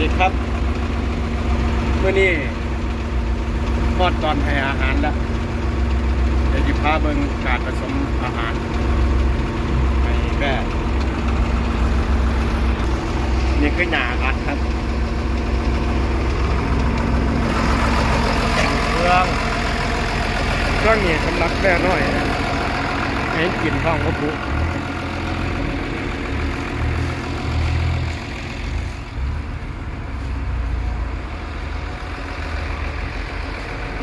ดีครับเมื่อนี้ทอดตอนให้อาหารแล้วเดี๋ยวจะพาเบิ่งการผสมอาหารให้แก่นี่คือหญ้าอัดครับเครื่องเครื่องนี้สำหรับแม่น้อยให้กินท้องกระปุก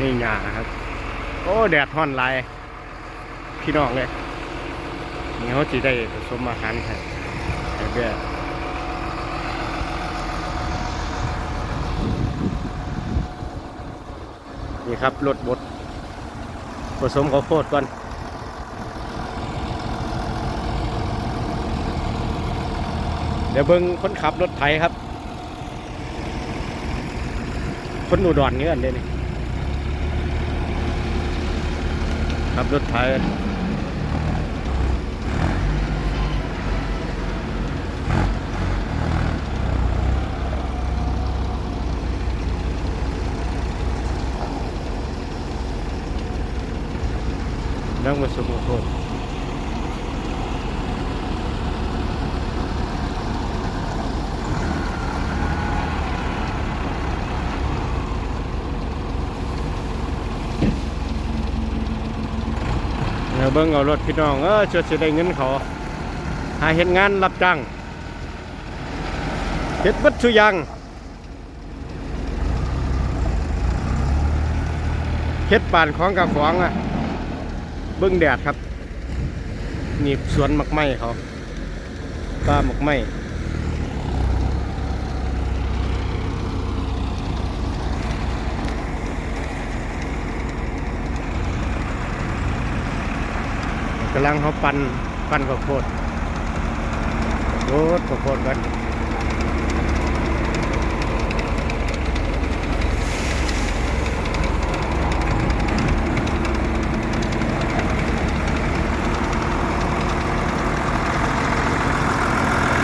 นี่หญ้าครับ โอ้ แดดท่อนลาย พี่น้องเลยนี่เขาจีได้ผสมอาหารให้ให้แบ่นี่ครับรถบดผสมข้าวโพดก่อนเดี๋ยวเบิ้งคนขับรถไถครับ คนอุดรนี่กันเด้นี่ ขับ รถไถนั่งมาสมโภช เบิ้งเอารถพี่น้องเออชดจะได้เงินเขาหาเห็นงานรับจ้างเห็ดวัตถุยังเห็ดป่านของกับของอะเบิ้งแดดครับนี่สวนหมักไม้เขาป้าหมักไม้ ลังเขาปันปันข้าวโพดโอ้ข้าวโพดกัน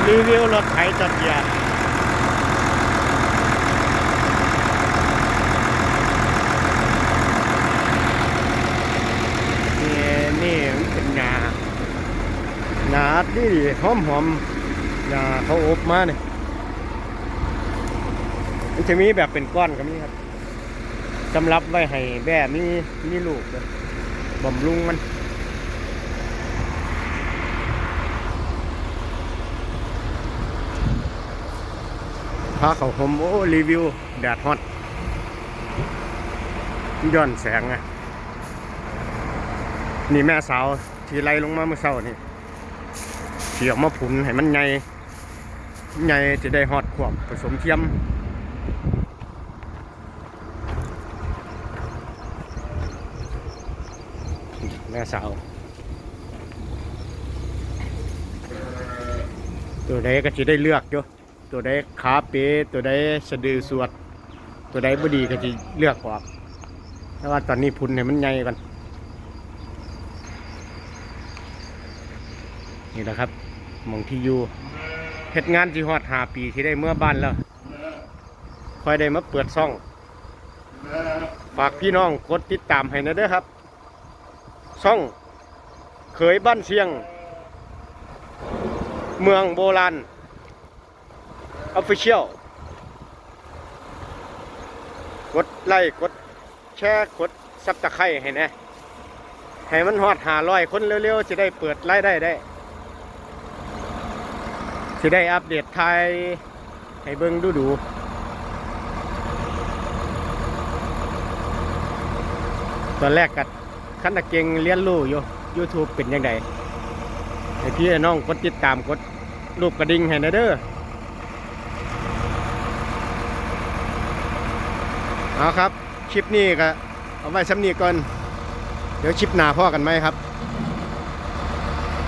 รีวิวรถไถจักรยานนี่มันเป็นงา นี่หอมหอมๆหนาเขาอบมาเนี่ยมันจะมีแบบเป็นก้อนก็มีครับสำหรับไว้ให้แบ่มีมีลูกเลยบำรุงมันพาเขาผมโอ้รีวิวแดดฮอตย้อนแสงไงนี่แม่สาวที่ไล่ลงมาเมื่อเช้านี่ สียออกมาผุนให้มันใหญ่ใหญ่จะได้ฮอดขวบผสมเทียมแม่สาวตัวใดก็จะได้เลือกอยู่ตัวใดขาเป๋ตัวใดสะดือสวด ตัวใดบดีก็จะเลือกออกแต่ว่าตอนนี้พุนให้มันใหญ่กัน นี่แหละครับมองที่อยู่เหตุงานที่ฮอดหาปีที่ได้เมื่อบ้านแล้วคอยได้มาเปิดซ่อง ฝากพี่น้องกดติดตามให้นะเด้อครับ ซ่องเขยบ้านเชียง เมืองโบราณออฟฟิเชียลกดไลค์กดแชร์กดซับตะไคร้ให้แนะให้มันฮอดหารอยคนเร็วๆจะได้เปิดไล่ได้ได้ จะได้อัปเดตไทยให้เบิ่งดูดูตอนแรกกัดขันตะเก่งเรียนรู้อยู่ YouTube เป็นยังไงให้พี่น้องกดติดตามกดรูปกระดิ่งให้นะเด้อเอาครับ คลิปนี้ก็เอาไว้ซ้ำนี้ก่อน เดี๋ยวคลิปหน้าพ่อกันไหมครับ